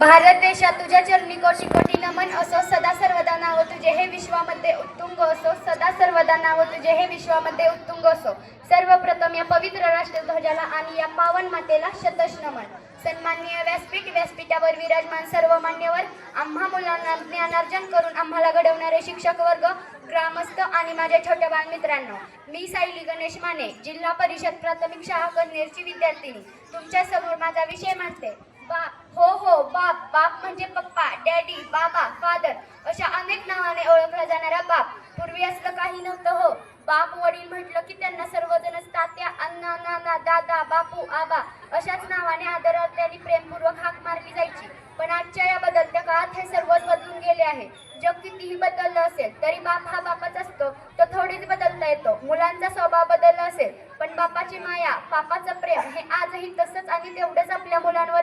भारत देशात तुझ्या चरणी कोटी कोटी नमन असो सदा सर्वदा नाव तुझे हे विश्वामध्ये उत्तुंग असो सदा सर्वदा नाव तुझे हे विश्वामध्ये उत्तुंग असो. सर्वप्रथम या पवित्र राष्ट्रध्वजाला आणि या पावन मातेला शतश नमन. सन्माननीय व्यासपीठ व्यासपीठावर विराजमान सर्व मान्यवर आम्हा मुलांना ज्ञानार्जन करून आम्हाला घडवणारे शिक्षक वर्ग ग्रामस्थ आणि माझ्या छोट्या बालमित्रांनो मी सायली गणेश माने जिल्हा परिषद प्राथमिक शाळा कन्नेरची विद्यार्थिनी. तुमच्यासमोर माझा विषय मांडते. बा हो हो बाप बाप म्हणजे पप्पा डॅडी बाबा फादर अशा अनेक नावाने ओळखला जाणारा बाप. पूर्वी असलं काही नव्हतं हो. बाप वडील म्हटलं की त्यांना सर्वजणच तात्या अण्णा नाना दादा बापू आबा अशाच नावाने आदरार्थी प्रेमपूर्वक हाक मारली जायची. पण आजच्या या बदलत्या काळात हे सर्वच बदलून गेले आहे. जग कितीही बदललं असेल तरी बाप हा बापाच असतो. तो थोडीच बदलता येतो. मुलांचा स्वभाव बदलला असेल पण बापाची माया बापाचं प्रेम हे आजही तसंच आणि तेवढंच आपल्या मुलांवर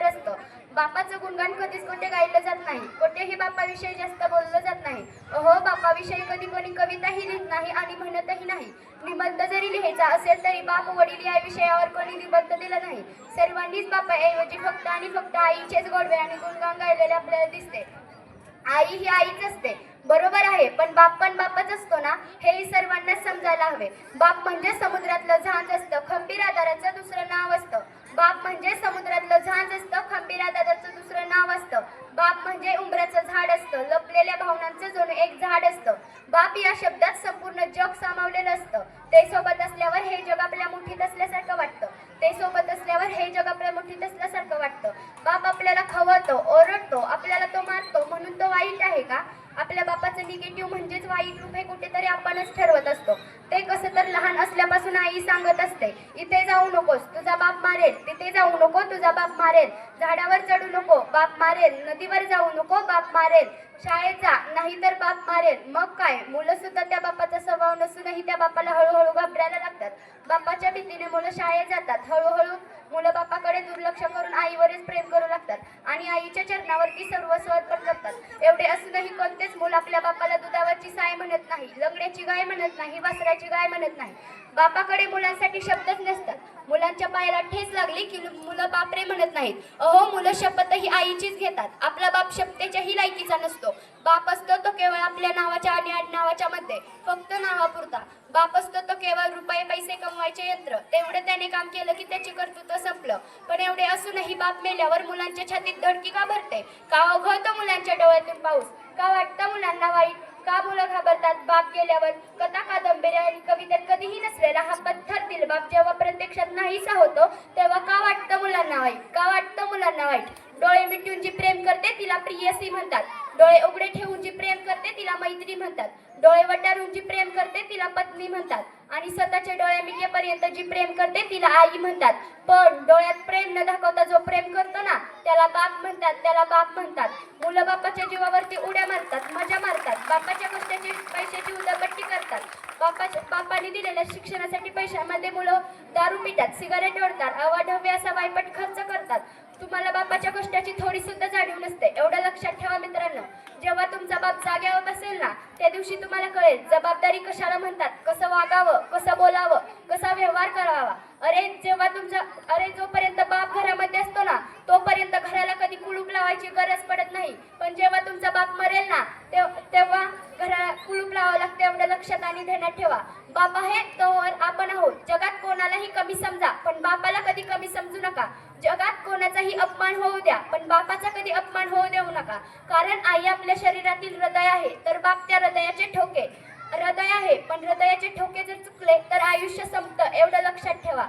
बापाचं गुणगान कधीच कुठे गायलं जात नाही. कुठेही बापाविषयी जास्त बोललं जात नाही. अहो बापाविषयी कधी कोणी कविताही लिहित नाही आणि म्हणतही नाही. निबंध जरी लिहायचा असेल तरी बाप वडील या विषयावर कोणी निबंध दिला नाही. सर्वांनीच बापाऐवजी फक्त आणि फक्त आईचेच गोडवे आणि गुणगान गायलेले आपल्याला दिसते. आई ही आईच असते. बरोबर आहे पण बाप पण बापच असतो ना? हे सर्वांनाच समजायला हवे. बाप म्हणजे समुद्रातलं झाड असतं खंबीर आधाराचं दुसरं नाव असतं बाप म्हणजे समुद्रातलं झांज असतं खंबीर आधाराचं दुसरं नाव असतं बाप म्हणजे उंबराचं झाड असतं लपलेल्या भावनांचं जणू एक झाड बाप या शब्दात संपूर्ण जग सामावलेलं असतं. ते सोबत असल्यावर हे जग आपल्या मुठीत असल्यासारखं वाटतं. ते सोबत असल्यावर हे जग आपल्या मुठीत असल्यासारखं वाटतं. बाप आपल्याला खवळतो ओरडतो आपल्याला तो मारतो म्हणून तो वाईट आहे का? आपल्या बापाचं निगेटिव्ह म्हणजेच वाईट रूप हे कुठेतरी आपणच ठरवत असतो. ते कसं तर लहान असल्यापासून आई सांगत असते इथे जाऊ नकोस तुझा बाप मारेल तिथे जाऊ नको तुझा बाप मारेल झाडावर चढू नको बाप मारेल नदीवर जाऊ नको बाप मारेल शाळेत जा नाहीतर बाप मारेल. मग काय मुलं सुद्धा त्या बापाचा स्वभाव नसूनही त्या बापाला हळूहळू घाबरायला लागतात. बापाच्या भीतीने मुलं शाळेत जातात. हळूहळू मुलं बापाकडे दुर्लक्ष करून आईवरच प्रेम करू लागतात. आणि आईच्या चरणावरती सर्वस्व अर्पण करतात एवढे असूनही कोणतेच मूल आपल्या बापाला दुधावरची साय म्हणत नाही लंगड्याची गाय म्हणत नाही वासराची गाय म्हणत नाही. बापाकडे मुलांसाठी शब्दच नसतात. मुलांच्या पायाला ठेच लागली की मुलं बापरे म्हणत नाहीत. अहो मुलं शपथही आईचीच घेतात. आपला बाप शपथेच्याही लायकीचा नसतो. बाप असतो तो केवळ आपल्या नावाच्या आणि आडनावाच्या मध्ये फक्त नावापुरता. बाप असतो तो केवळ रुपये पैसे कमवायचे यंत्र. तेवढे त्याने काम केलं की त्याचे कर्तृत्व संपलं. पण एवढे असूनही बाप मेल्यावर मुलांच्या छातीत धडकी का भरते? का ओघळतो मुलांच्या डोळ्यात डोळ्यातून पाऊस. का वाटतं मुलांना वाईट? का मुलं घाबरतात? बाप गेल्यावर कथा कादंबऱ्या आणि कवितेत कधीही नसलेला हा पत्थर दिल बाप जेव्हा प्रत्यक्षात नाहीसा होतो तेव्हा का वाटतं मुलांना वाईट? का वाटतं मुलांना वाईट? डोळे मिटून जी प्रेम करते तिला प्रियसी म्हणतात. डोळे उघडे ठेवून जी प्रेम करते तिला मैत्री म्हणतात. डोळे वटारून जी प्रेम करते तिला पत्नी म्हणतात. आणि स्वतःच्या डोळ्या मिटेपर्यंत जी प्रेम करते तिला आई म्हणतात. पण डोळ्यात प्रेम न दाखवता जो प्रेम करतो ना त्याला बाप म्हणतात त्याला बाप म्हणतात. मुलं बापाच्या जीवावरती उड्या मारतात मजा मारतात. बापाच्या गोष्टीची पैशाची उदापट्टी करतात. बापाच्या बापाने दिलेल्या शिक्षणासाठी पैशामध्ये मुलं दारू पितात सिगारेट ओढतात अवाढव्य असा वायपट खर्च करतात. तुम्हाला बापाच्या कष्टाची थोडी सुद्धा जाणीव नसते एवढं लक्षात ठेवा मित्रांनो जेव्हा जागे होत असेल ना त्या दिवशी तुम्हाला कळेल जबाबदारी कशाला म्हणतात कसं वागावं कसं बोलावं कसा व्यवहार करावा. अरे जेव्हा तुमचा अरे जोपर्यंत बाप घरामध्ये असतो ना तोपर्यंत घराला कधी कुलूप लावायची गरज पडत नाही. पण जेव्हा तुमचा बाप मरेल ना तेव्हा घराला कुलूप लावावं लागतं एवढं लक्षात आणि ध्यानात ठेवा. बाप आहे तोवर आपण आहोत. जगात कोणालाही कमी समजा पण बापाला कधी कमी समजू नका. जगात कोणाचाही अपमान होऊ द्या पण बापाचा कधी अपमान होऊ देऊ नका. कारण आई आपल्या शरीरातील हृदय आहे तर बाप त्या हृदयाचे ठोके. हृदय आहे पण हृदयाचे ठोके जर चुकले तर आयुष्य संपतं एवढं लक्षात ठेवा.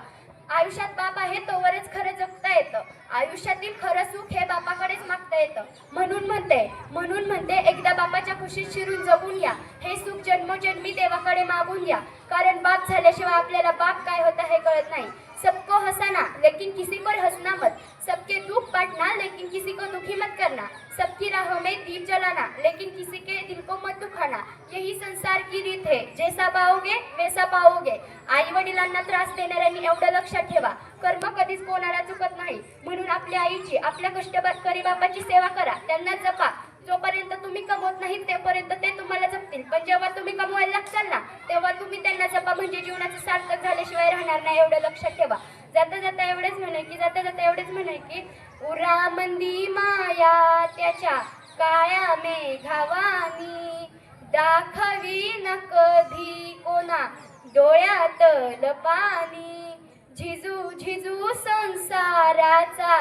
आयुष्यात बाप आहे तोवरच खरं जगता येतं. आयुष्यातील खरं सुख हे बापाकडेच मागता येतं. म्हणून म्हणते म्हणून म्हणते एकदा बापाच्या खुशीत शिरून जगून या. हे सुख जन्मोजन्मी देवाकडे मागून या. कारण बाप झाल्याशिवाय आपल्याला बाप काय होता हे कळत नाही. सबको हसाना लेकिन किसी को हंसना मत। सबके दुख बांटना लेकिन किसी को दुखी मत करना। सबकी राहों में दीप जलाना लेकिन किसी के दिल को मत दुखाना। यही संसार की रीत है। जैसा पाओगे वैसा पाओगे। आई वडिलांना त्रास देणाऱ्यांनी एवढं लक्षात ठेवा। कर्म कधीच कोणाला चुकत नाही. म्हणून आपल्या आईची आपल्या कष्टकरी बापाची सेवा करा. त्यांना जपा. जोपर्यंत तुम्ही कमवत नाही तेपर्यंत ते तुम्हाला जपतील. पण जेव्हा तुम्ही कमवायला लागचाल ना तेव्हा तुम्ही त्यांना जपा. म्हणजे जीवनाचं सार्थक झाल्याशिवाय राहणार नाही एवढं लक्षात ठेवा. जाता जाता एवढेच म्हणे की जाता जाता एवढेच म्हणे की उरा मंदी माया वाऱ्याच्या काळ्या मेघावानी. दाखवी न कधी कोणा डोळ्यात पाणी झिजू झिजू संसाराचा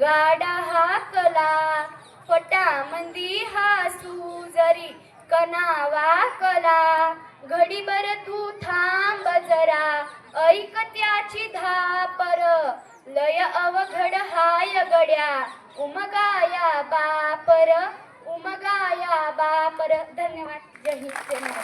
गाडा हा कला. कना कनावा कला. घडीभर तू थांब जरा ऐक त्याची धापर. लय अवघड हाय गड्या उमगाया बापर. उमगाया बापर. धन्यवाद. जय हिंद.